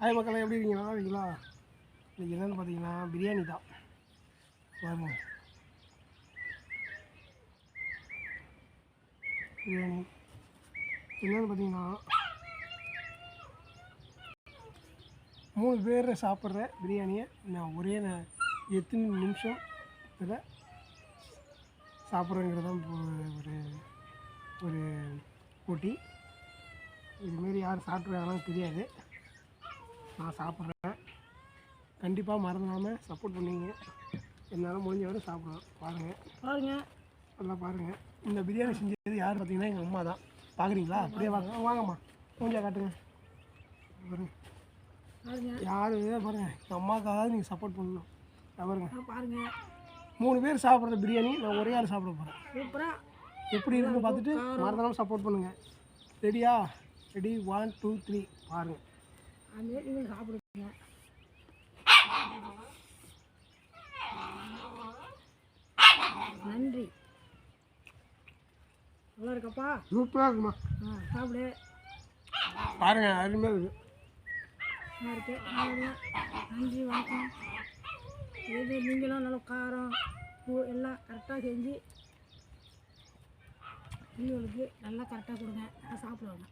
Hi மக்கள் எப்படி இருக்கீங்க நல்லா இருக்கீங்களா? இன்றைக்கி என்னென்னு பார்த்தீங்கன்னா பிரியாணி தான். பாருங்க. பிரியாணி. என்னென்னு பார்த்தீங்கன்னா மூணு பேர் சாப்பிட்ற பிரியாணியை நான் ஒரே நான் எத்தனை நிமிஷம் இதில் சாப்பிட்றேங்கிறது தான் இப்போ ஒரு ஒரு போட்டி. இதுமாரி யார் சாப்பிட்றாங்கன்னு தெரியாது. நான் சாப்பிட்றேன். கண்டிப்பாக மறந்துடாமல் சப்போர்ட் பண்ணுவீங்க என்னால் முடிஞ்ச வரை சாப்பிடுவேன். பாருங்கள் பாருங்க. நல்லா பாருங்கள் இந்த பிரியாணி செஞ்சது யார் பார்த்தீங்கன்னா எங்கள் அம்மா தான். பார்க்குறீங்களா அப்படியே வாங்க வாங்கம்மா. மூஞ்சில் காட்டுங்க. பாருங்க. பாருங்க. யார் பாருங்கள் எங்கள் அம்மாவுக்காக நீங்கள் சப்போர்ட் பண்ணணும். பாருங்க. பாருங்க. மூணு பேர் சாப்பிட்ற பிரியாணி நான் ஒரே ஆள் சாப்பிட போகிறேன் சூப்பராக எப்படி இருக்குன்னு பார்த்துட்டு மறந்துடாமல் சப்போர்ட் பண்ணுங்கள் ரெடியா ரெடி ஒன் டூ த்ரீ பாருங்கள் அதுமாரி நீங்கள் சாப்பிடுங்க நன்றி. நல்லா இருக்கப்பா? சூப்பராக இருக்குமா? ஆ சாப்பிடு. பாருங்கள் அருமையாக இருக்குது. நல்லா இருக்கு. நன்றி வணக்கம். இது நீங்களும் நல்லா காரம் உப்பு எல்லாம் கரெக்டாக செஞ்சு பிள்ளைகளுக்கு நல்லா கரெக்டாக கொடுங்க. சாப்பிடுவாங்க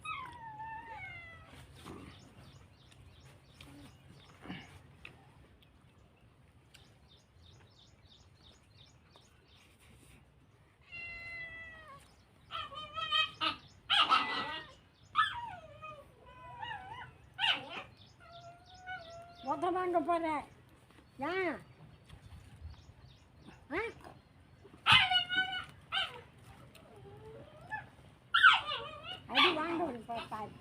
மொத்தம் வாங்க போகிறேன் ஏன் அது வாங்க ஒரு பாரு.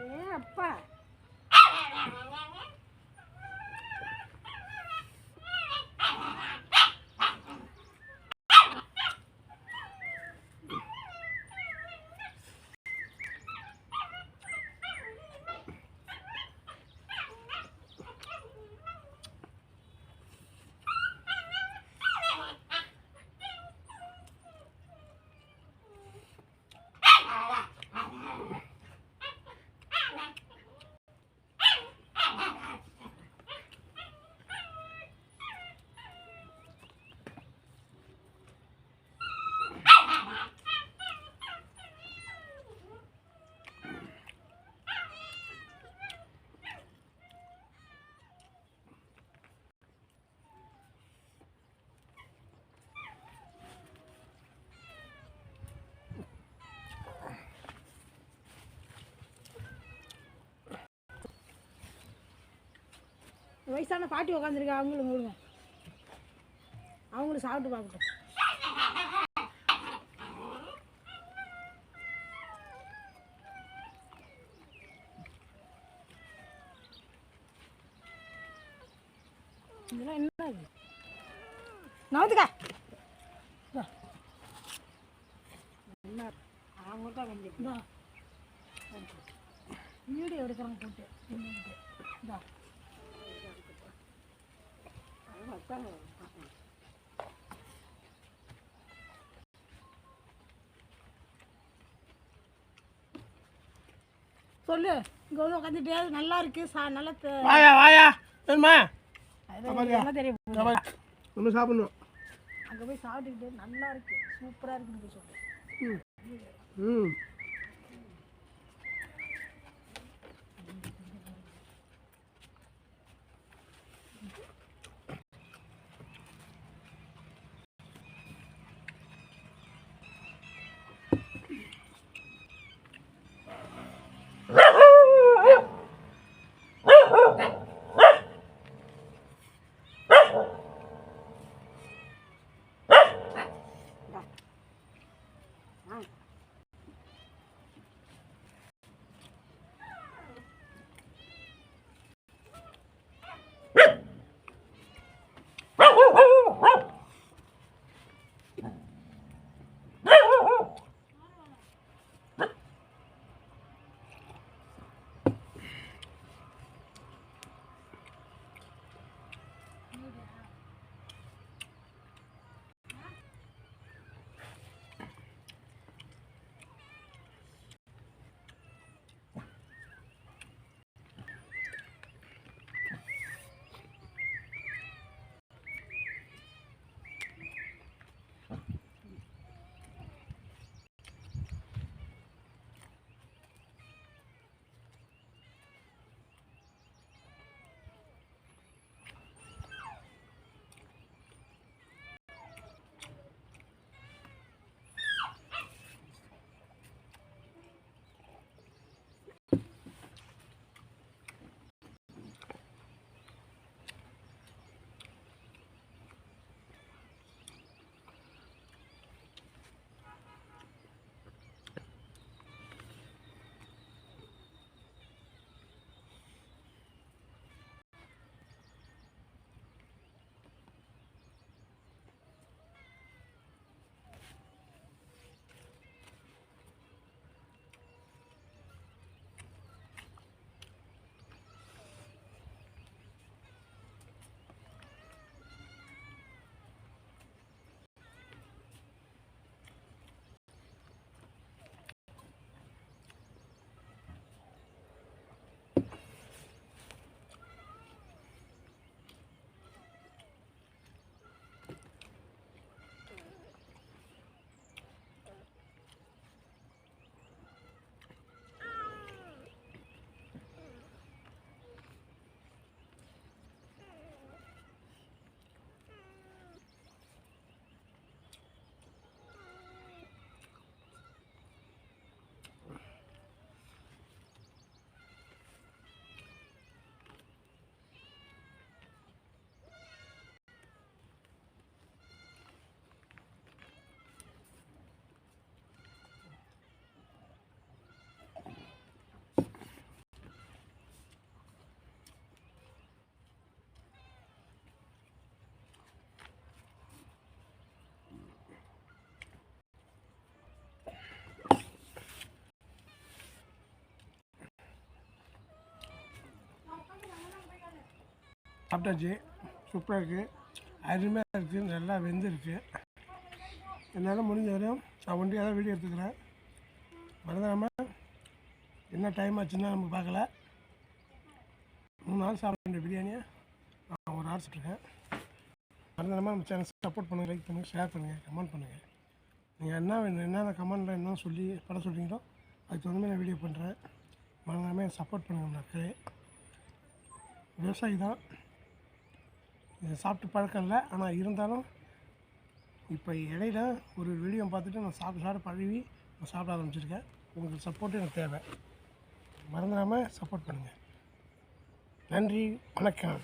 ஏ அப்பா. வயசான பாட்டி உட்காந்துருக்கா அவங்களும் கொடுங்க அவங்களும் சாப்பிட்டு பார்க்கட்டும். இதெல்லாம் என்ன இது? நவுத்துக்கா. என்ன? அவங்க தான் வந்து வீடியோ எடுக்கிறாங்க போட்டு. இந்தா. சொல்லு. இங்கே வந்து உட்காந்துட்டே நல்லா இருக்கு. சா நல்லா வாயா வாயா. என்ன தெரியும்? ஒன்று சாப்பிட்ணும். அங்கே போய் சாப்பிட்டுக்கிட்டு நல்லா இருக்கு. சூப்பராக இருக்குன்னு போய் சொல்லு. ம். ம். சாப்பிட்டாச்சு. சூப்பராக இருக்குது அருமையாக இருக்குது நல்லா வெந்திருக்கு. என்னால் முடிஞ்ச வரையும் நான் ஒன்றியாக தான் வீடியோ எடுத்துக்கிறேன். மறந்துடாமல் என்ன டைம் ஆச்சுன்னா நம்ம பார்க்கல. மூணு நாள் சாப்பிட வேண்டிய பிரியாணியை நான் ஒரு ஆள் சாப்பிட்ருக்கேன் மறந்துடாமல் நம்ம சேனல் சப்போர்ட் பண்ணுங்கள் லைக் பண்ணுங்கள் ஷேர் பண்ணுங்கள் கமெண்ட் பண்ணுங்கள் நீங்கள் என்ன வேணும் என்னென்ன கமெண்டில் என்ன சொல்லி படம் சொல்கிறீங்களோ அதுக்கு தகுந்த மாதிரி நான் வீடியோ பண்ணுறேன் மறந்துடாமல் சப்போர்ட் பண்ணுங்கள் மக்களே. விவசாயி தான். இதை சாப்பிட்டு பழக்கம் இல்லை. ஆனால் இருந்தாலும் இப்போ இடையில ஒரு வீடியோ பார்த்துட்டு நான் சாப்பிட்டு சாப்பிட்டு பழகி நான் சாப்பிட ஆரம்பிச்சிருக்கேன். உங்களுக்கு சப்போர்ட்டு எனக்கு தேவை. மறந்துடாமல் சப்போர்ட் பண்ணுங்கள் நன்றி வணக்கம்.